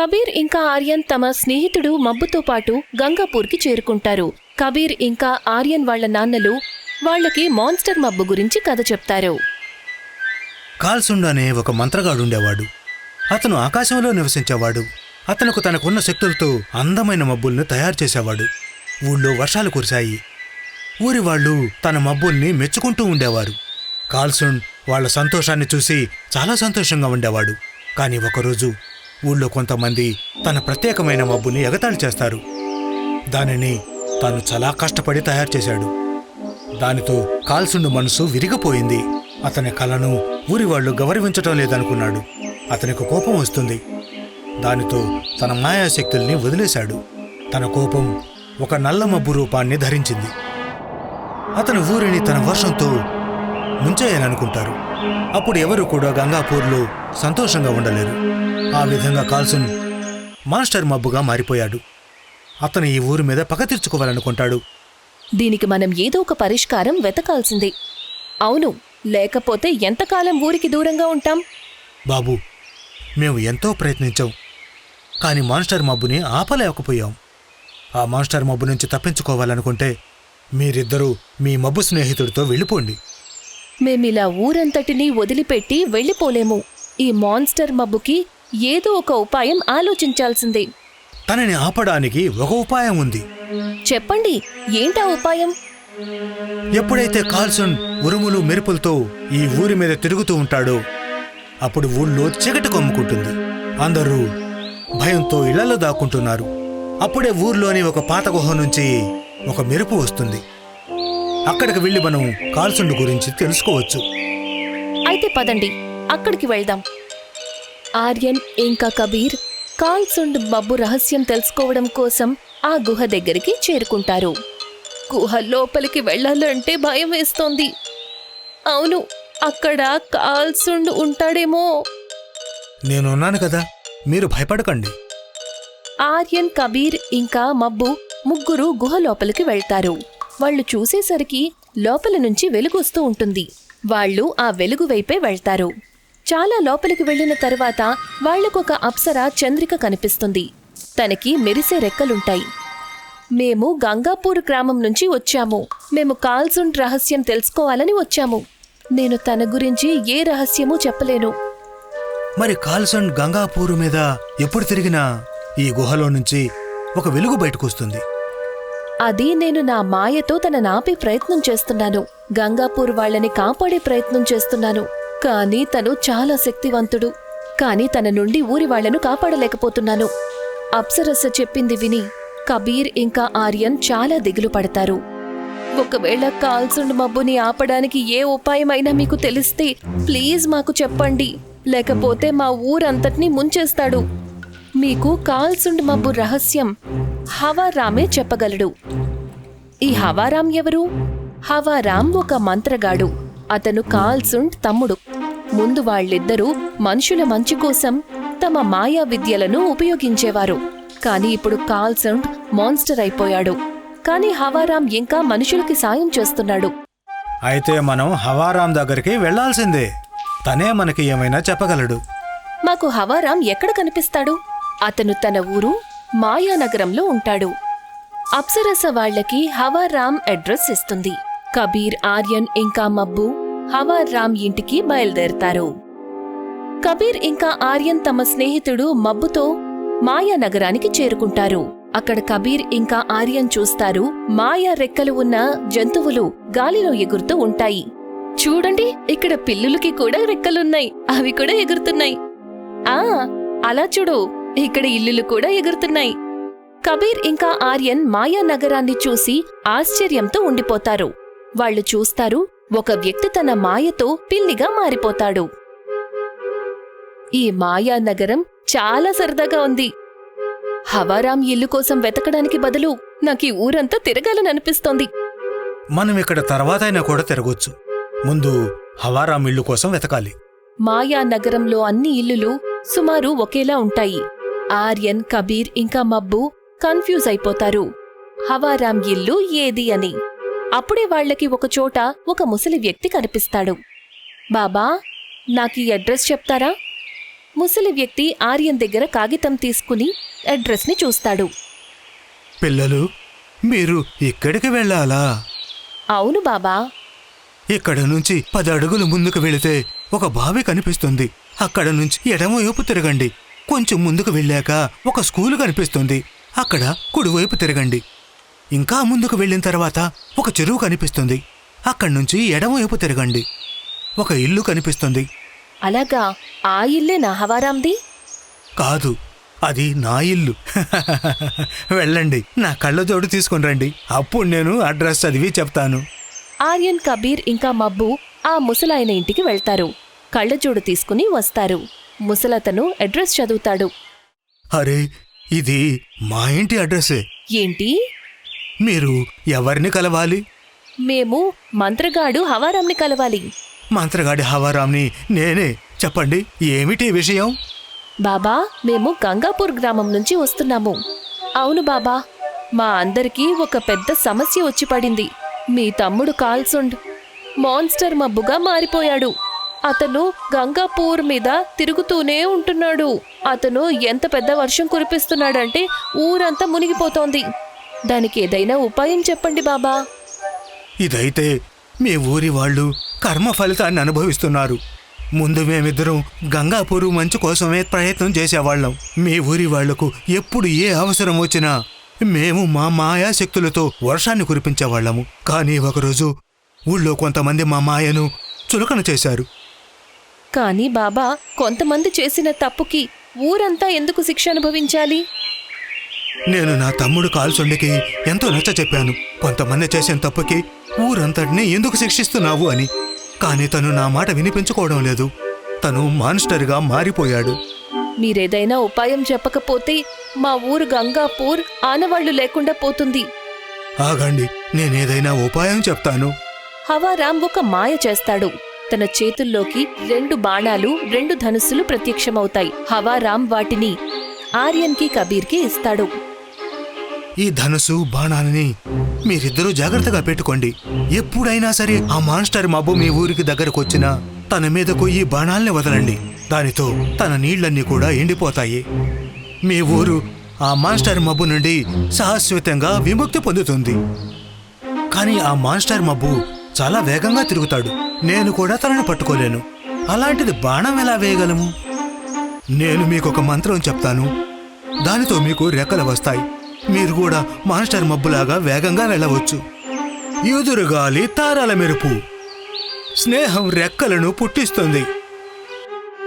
కబీర్ ఇంకా ఆర్యన్ తమ స్నేహితుడు మబ్బుతో పాటు గంగాపూర్కి చేరుకుంటారు. కబీర్ ఇంకా ఆర్యన్ వాళ్ళ నాన్నలు వాళ్ళకి మాన్స్టర్ మబ్బు గురించి కథ చెప్తారు. కాల్సుండ్ అనే ఒక మంత్రగాడు ఉండేవాడు అతను ఆకాశంలో నివసించేవాడు. అతనుకు తనకున్న శక్తులతో అందమైన మబ్బుల్ని తయారు చేసేవాడు. ఊళ్ళో వర్షాలు కురిశాయి. ఊరి వాళ్ళు తన మబ్బుల్ని మెచ్చుకుంటూ ఉండేవారు. కాల్సుండ్ వాళ్ళ సంతోషాన్ని చూసి చాలా సంతోషంగా ఉండేవాడు. కానీ ఒకరోజు ఊళ్ళో కొంతమంది తన ప్రత్యేకమైన మబ్బుని ఎగతాళి చేస్తారు. దానిని తాను చాలా కష్టపడి తయారు చేశాడు. దానితో కాల్సుండు మనసు విరిగిపోయింది. అతని కలను ఊరి వాళ్ళు గౌరవించటం లేదనుకున్నాడు. అతనికి కోపం వస్తుంది. దానితో తన మాయాశక్తుల్ని వదిలేశాడు. తన కోపం ఒక నల్ల మబ్బు రూపాన్ని ధరించింది. అతను ఊరిని తన వర్షంతో ముంచేయాలనుకుంటారు అప్పుడు ఎవరు కూడా గంగాపూర్లో సంతోషంగా ఉండలేరు. ఆ విధంగా కాల్సున్ మాస్టర్ మబ్బుగా మారిపోయాడు. అతను ఈ ఊరి మీద పగ తీర్చుకోవాలనుకుంటాడు. దీనికి మనం ఏదో ఒక పరిష్కారం వెతకాల్సిందే. అవును లేకపోతే ఎంతకాలం ఊరికి దూరంగా ఉంటాం? బాబు మేము ఎంతో ప్రయత్నించాం. కానీ మాన్స్టర్ మబ్బుని ఆపలేకపోయాం. ఆ మాన్స్టర్ మబ్బు నుంచి తప్పించుకోవాలనుకుంటే మీరిద్దరూ మీ మబ్బు స్నేహితుడితో వెళ్ళిపోండి. మేమిలా ఊరంతటినీ వదిలిపెట్టి వెళ్ళిపోలేము. ఈ మాన్స్టర్ మబ్బుకి ఏదో ఒక ఉపాయం ఆలోచించాల్సిందే. తనని ఆపడానికి ఒక ఉపాయం ఉంది. చెప్పండి ఏంటా ఉపాయం? ఎప్పుడైతే కాల్సన్ ఉరుములు మెరుపులతో ఈ ఊరి మీద తిరుగుతూ ఉంటాడో అప్పుడు ఊళ్ళో చీకటి కమ్ముకుంటుంది. అందరూ భయంతో ఇళ్ళలో దాక్కుంటున్నారు. అప్పుడే ఊర్లోని ఒక పాత గుహ నుంచి ఒక మెరుపు వస్తుంది. అక్కడికి వెళ్ళి మనం కాల్సుండు గురించి తెలుసుకోవచ్చు. అయితే పదండి. అక్కడికి వెళ్దాం. ఆర్యన్ ఇంకా కబీర్ కాల్సుండ్ మబ్బు రహస్యం తెలుసుకోవడం కోసం ఆ గుహ దగ్గరికి చేరుకుంటారు. గుహ లోపలికి వెళ్ళాలంటే భయం వేస్తోంది. అవును అక్కడ కాల్సుండ్ ఉంటాడేమో. నేనున్నాను కదా మీరు భయపడకండి. ఆర్యన్ కబీర్ ఇంకా మబ్బు ముగ్గురు గుహ లోపలికి వెళ్తారు. వాళ్ళు చూసేసరికి లోపల నుంచి వెలుగు వస్తూ ఉంటుంది. వాళ్ళు ఆ వెలుగు వైపే వెళ్తారు. చాలా లోపలికి వెళ్ళిన తర్వాత వాళ్ళకొక అప్సర చంద్రిక కనిపిస్తుంది. తనకి మెరిసే రెక్కలుంటాయి. మేము గంగాపూర్ గ్రామం నుంచి వచ్చాము. మేము కాల్సుండ్ రహస్యం తెలుసుకోవాలని వచ్చాము. నేను తన గురించి ఏ రహస్యమూ చెప్పలేను. మరి కాల్సన్ గంగాపూరు మీద ఎప్పుడు తిరిగినా ఈ గుహలో నుంచి ఒక వెలుగు బయటకు వస్తుంది అది నేను నా మాయతో తన నాపే ప్రయత్నం చేస్తున్నాను. గంగాపూర్ వాళ్ళని కాపాడే ప్రయత్నం చేస్తున్నాను. కానీ తను చాలా శక్తివంతుడు. కానీ తన నుండి ఊరి వాళ్ళను కాపాడలేకపోతున్నాను. అప్సరస చెప్పింది విని కబీర్ ఇంకా ఆర్యన్ చాలా దిగులు పడతారు. ఒకవేళ కాల్సుండ్ మబ్బుని ఆపడానికి ఏ ఉపాయమైనా మీకు తెలిస్తే ప్లీజ్ మాకు చెప్పండి. లేకపోతే మా ఊరంతటినీ ముంచేస్తాడు. మీకు కాల్సుండ్ మబ్బు రహస్యం హవారామే చెప్పగలడు. ఈ హవారాం ఎవరు? హవారాం ఒక మంత్రగాడు. అతను కాల్సుండ్ తమ్ముడు. ముందు వాళ్ళిద్దరూ మనుషుల మంచి కోసం తమ మాయా విద్యలను ఉపయోగించేవారు. కానీ ఇప్పుడు కాల్సుండ్ మాన్స్టర్ అయిపోయాడు. కానీ హవారాం ఇంకా మనుషులకి సాయం చేస్తున్నాడు. అయితే మనం హవారాం దగ్గరికి వెళ్ళాల్సిందే తనే మనకి ఏమైనా చెప్పగలడు. మాకు హవారాం ఎక్కడ కనిపిస్తాడు? అతను తన ఊరు మాయానగరంలో ఉంటాడు. అప్సరస వాళ్ళకి హవారాం అడ్రస్ ఇస్తుంది. కబీర్ ఆర్యన్ ఇంకా మబ్బు హవారాం ఇంటికి బయలుదేరతారు. కబీర్ ఇంకా ఆర్యన్ తమ స్నేహితుడు మబ్బుతో మాయా నగరానికి చేరుకుంటారు. అక్కడ కబీర్ ఇంకా ఆర్యన్ చూస్తారు మాయా రెక్కలు ఉన్న జంతువులు గాలిలో ఎగురుతూ ఉంటాయి. చూడండి ఇక్కడ పిల్లులకి కూడా రెక్కలున్నాయి అవి కూడా ఎగురుతున్నాయి. ఆ అలా చూడు ఇక్కడ ఇల్లులు కూడా ఎగురుతున్నాయి. కబీర్ ఇంకా ఆర్యన్ మాయా నగరాన్ని చూసి ఆశ్చర్యంతో ఉండిపోతారు. వాళ్ళు చూస్తారు ఒక వ్యక్తి తన మాయతో పిల్లిగా మారిపోతాడు. ఈ మాయా నగరం చాలా సరదాగా ఉంది. హవారాం ఇల్లు కోసం వెతకడానికి బదులు నాకు ఊరంతా తిరగాలని అనిపిస్తోంది మనం ఇక్కడ తర్వాతైనా కూడా తిరగొచ్చు. ముందు హవారాం ఇల్లు కోసం వెతకాలి. మాయా నగరంలో అన్ని ఇల్లులు సుమారు ఒకేలా ఉంటాయి. ఆర్యన్ కబీర్ ఇంకా మబ్బు కన్ఫ్యూజ్ అయిపోతారు. హవారాం ఇల్లు ఏది అని. అప్పుడే వాళ్ళకి ఒక చోట ఒక ముసలి వ్యక్తి కనిపిస్తాడు. బాబా నాకీ అడ్రస్ చెప్తారా? ముసలి వ్యక్తి ఆర్యన్ దగ్గర కాగితం తీసుకుని అడ్రస్ని చూస్తాడు. పిల్లలు మీరు ఇక్కడికి వెళ్ళాలా? అవును బాబా. ఇక్కడ నుంచి పది అడుగులు ముందుకు వెళితే ఒక బావి కనిపిస్తుంది. అక్కడ నుంచి ఎడమవైపు తిరగండి. కొంచెం ముందుకు వెళ్ళాక ఒక స్కూలు కనిపిస్తుంది. అక్కడ కుడివైపు తిరగండి. ఇంకా ముందుకు వెళ్ళిన తర్వాత ఒక చెరువు కనిపిస్తుంది. అక్కడి నుంచి ఎడమవైపు తిరగండి. ఒక ఇల్లు కనిపిస్తుంది. అలాగా? ఆ ఇల్లే నా హవారాంది? కాదు అది నా ఇల్లు. వెళ్ళండి నా కళ్ళజోడు తీసుకుని రండి. అప్పుడు నేను అడ్రస్ చదివి చెప్తాను. ఆర్యన్ కబీర్ ఇంకా మబ్బు ఆ ముసలాయన ఇంటికి వెళ్తారు. కళ్ళజోడు తీసుకుని వస్తారు. ముసలతను అడ్రస్ చదువుతాడు. అరే ఇది మా ఇంటి అడ్రస్సే ఏంటి? మీరు ఎవరిని కలవాలి? మేము మంత్రగాడు హవారాంని కలవాలి. మంత్రగాడి హవారాంని నేనే. చెప్పండి ఏమిటి విషయం? బాబా మేము గంగాపూర్ గ్రామం నుంచి వస్తున్నాము. అవును బాబా మా అందరికీ ఒక పెద్ద సమస్య వచ్చి పడింది. మీ తమ్ముడు కాల్సుండ్ మాన్స్టర్ మబ్బుగా మారిపోయాడు. అతను గంగాపూర్ మీద తిరుగుతూనే ఉంటున్నాడు. అతను ఎంత పెద్ద వర్షం కురిపిస్తున్నాడంటే ఊరంతా మునిగిపోతోంది. దానికి ఏదైనా ఉపాయం చెప్పండి బాబా. ఇదైతే మీ ఊరి వాళ్ళు కర్మ ఫలితాన్ని అనుభవిస్తున్నారు. ముందు మేమిద్దరం గంగాపూరు మంచు కోసమే ప్రయత్నం చేసేవాళ్ళం. మీ ఊరి వాళ్ళకు ఎప్పుడు ఏ అవసరం వచ్చినా మేము మా మాయా శక్తులతో వర్షాన్ని కురిపించేవాళ్ళము. కానీ ఒకరోజు ఊళ్ళో కొంతమంది మా మాయను చులకన చేశారు. కానీ బాబా కొంతమంది చేసిన తప్పుకి ఊరంతా ఎందుకు శిక్ష అనుభవించాలి? నేను నా తమ్ముడు కాల్సొండికి ఎంతో నచ్చ చెప్పాను. కొంతమంది చేసిన తప్పుకి ఊరంతటినీ ఎందుకు శిక్షిస్తున్నావు అని. కానీ తను నా మాట వినిపించుకోవడం లేదు. తను మాన్స్టర్గా మారిపోయాడు. మీరేదైనా ఉపాయం చెప్పకపోతే మా ఊరు గంగాపూర్ ఆనవాళ్ళు లేకుండా పోతుంది. ఆగండి నేనేదైనా ఉపాయం చెప్తాను. హవారాం ఒక మాయ చేస్తాడు. తన చేతుల్లోకి రెండు బాణాలు రెండు ధనుస్సులు ప్రత్యక్షమవుతాయి. హవారాం వాటిని ఆర్యన్కి కబీర్కి ఇస్తాడు. ఈ ధనుసు బాణాలని మీరిద్దరూ జాగ్రత్తగా పెట్టుకోండి. ఎప్పుడైనా సరే ఆ మాన్స్టర్ మబ్బు మీ ఊరికి దగ్గరకు వచ్చినా తన మీదకు ఈ బాణాల్ని వదలండి. దానితో తన నీళ్ళన్నీ కూడా ఎండిపోతాయి. మీ ఊరు ఆ మాన్స్టర్ మబ్బు నుండి శాశ్వతంగా విముక్తి పొందుతుంది. కానీ ఆ మాన్స్టర్ మబ్బు చాలా వేగంగా తిరుగుతాడు. నేను కూడా తనను పట్టుకోలేను. అలాంటిది బాణం ఎలా వేయగలము? నేను మీకు ఒక మంత్రం చెప్తాను. దానితో మీకు రెక్కలు వస్తాయి. మీరు కూడా మాన్స్టర్ మబ్బులాగా వేగంగా వెళ్ళవచ్చు. ఎదురుగాలి తారాల మెరుపు. స్నేహం రెక్కలను పుట్టిస్తుంది.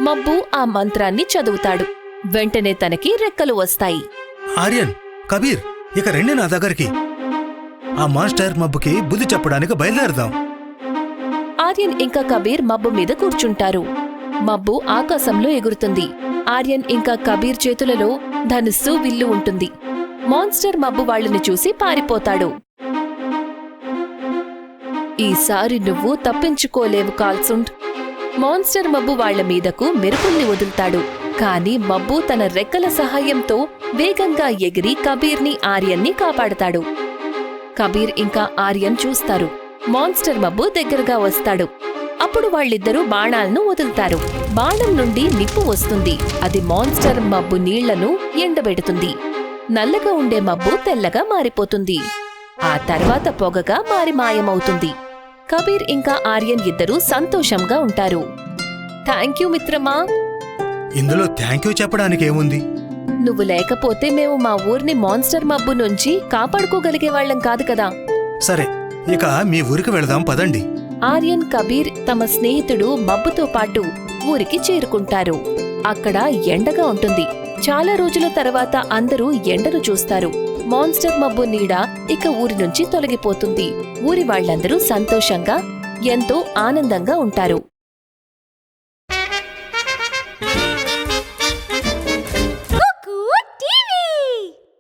మబ్బు ఆ మంత్రాన్ని చదువుతాడు. వెంటనే తనకి రెక్కలు వస్తాయి. ఆర్యన్ కబీర్ ఇక రండి నా దగ్గరికి. ఆ మాస్టర్ మబ్బుకి బుద్ధి చెప్పడానికి బయలుదేరదాం. ఆర్యన్ ఇంకా కబీర్ మబ్బు మీద కూర్చుంటారు. మబ్బు ఆకాశంలో ఎగురుతుంది. ఆర్యన్ ఇంకా కబీర్ చేతులలో ధనుస్సు విల్లు ఉంటుంది. మాన్స్టర్ మబ్బు వాళ్ళని చూసి పారిపోతాడు. ఈసారి నువ్వు తప్పించుకోలేవు కాల్సుండ్. మాన్స్టర్ మబ్బు వాళ్ళ మీదకు మెరుపుల్ని వదులుతాడు. కాని మబ్బు తన రెక్కల సహాయంతో వేగంగా ఎగిరి కబీర్ని ఆర్యన్ని కాపాడతాడు. కబీర్ ఇంకా ఆర్యన్ చూస్తారు. మాన్స్టర్ మబ్బు దగ్గరగా వస్తాడు. అప్పుడు వాళ్ళిద్దరూ బాణాలను వదులుతారు. బాణం నుండి నిప్పు వస్తుంది. అది మాన్స్టర్ మబ్బు నీళ్ళను ఎండబెడుతుంది. నల్లగా ఉండే మబ్బు తెల్లగా మారిపోతుంది. ఆ తర్వాత పొగగా మారి మాయమవుతుంది. కబీర్ ఇంకా ఆర్యన్ ఇద్దరూ సంతోషంగా ఉంటారు. థ్యాంక్ యూ మిత్రమా. ఇందులో థ్యాంక్ యూ చెప్పడానికి ఏముంది? నువ్వు లేకపోతే మేము మా ఊరిని మాన్స్టర్ మబ్బు నుంచి కాపాడుకోగలిగే వాళ్ళం కాదు కదా. సరే ఇక మీ ఊరికి వెళదాం పదండి. ఆర్యన్ కబీర్ తమ స్నేహితుడు మబ్బుతో పాటు ఊరికి చేరుకుంటారు. అక్కడ ఎండగా ఉంటుంది. చాలా రోజుల తర్వాత అందరూ ఎండను చూస్తారు. మాన్స్టర్ మబ్బు నీడ ఇక ఊరి నుంచి తొలగిపోతుంది. ఊరి వాళ్ళందరూ సంతోషంగా ఎంతో ఆనందంగా ఉంటారు.